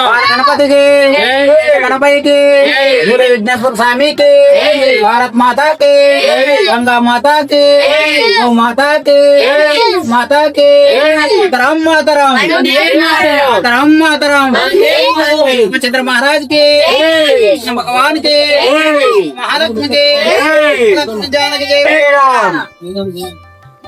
గణపతికి గణపతికి గురు విఘ్నేశ్వర స్వామికి భారత్ మాతాకి గంగా మాతాకి గో మాతాకి మాతాకి మాతరం మాతరం మాతరం మాతరం చంద్ర మహారాజ్ కి కృష్ణ భగవాన్ కి మహాలక్ష్మి కి లక్ష్మి జానకి జై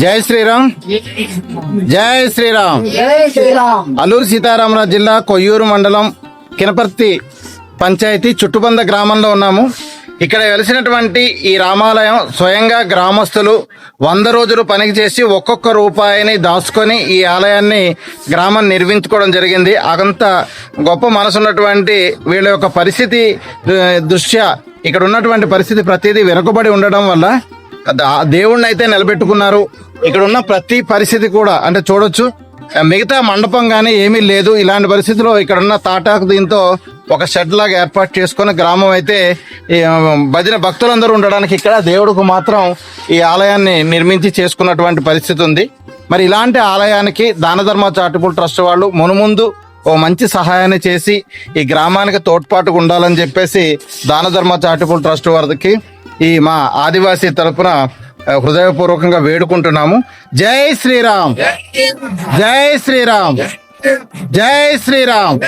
జై శ్రీరామ్. జై శ్రీరామ్. జయ శ్రీరామ్. అల్లూరు సీతారామరాజు జిల్లా కొయ్యూరు మండలం కినపర్తి పంచాయతీ చుట్టుబంద గ్రామంలో ఉన్నాము. ఇక్కడ వెలిసినటువంటి ఈ రామాలయం స్వయంగా గ్రామస్తులు వంద రోజులు పనికి చేసి ఒక్కొక్క రూపాయిని దాచుకొని ఈ ఆలయాన్ని గ్రామం నిర్మించుకోవడం జరిగింది. అంత గొప్ప మనసు ఉన్నటువంటి వీళ్ళ యొక్క పరిస్థితి దృష్ట్యా ఇక్కడ ఉన్నటువంటి పరిస్థితి ప్రతిదీ వెనుకబడి ఉండడం వల్ల దేవుణ్ణి అయితే నిలబెట్టుకున్నారు. ఇక్కడ ఉన్న ప్రతి పరిస్థితి కూడా అంటే చూడొచ్చు మిగతా మండపం కానీ ఏమీ లేదు. ఇలాంటి పరిస్థితిలో ఇక్కడ ఉన్న తాటాకు దీంతో ఒక షెడ్ లాగా ఏర్పాటు చేసుకుని గ్రామం అయితే ఈ, భజన భక్తులందరూ ఉండడానికి ఇక్కడ దేవుడికి మాత్రం ఈ ఆలయాన్ని నిర్మించి చేసుకున్నటువంటి పరిస్థితి ఉంది. మరి ఇలాంటి ఆలయానికి దాన ధర్మ చారిటబుల్ ట్రస్ట్ వాళ్ళు మునుముందు ఓ మంచి సహాయాన్ని చేసి ఈ గ్రామానికి తోడ్పాటుగా ఉండాలని చెప్పేసి దాన ధర్మ చారిటబుల్ ట్రస్ట్ వారికి ఈ మా ఆదివాసీ తరపున హృదయపూర్వకంగా వేడుకుంటున్నాము. జై శ్రీరామ్. జై శ్రీరామ్. జై శ్రీరామ్.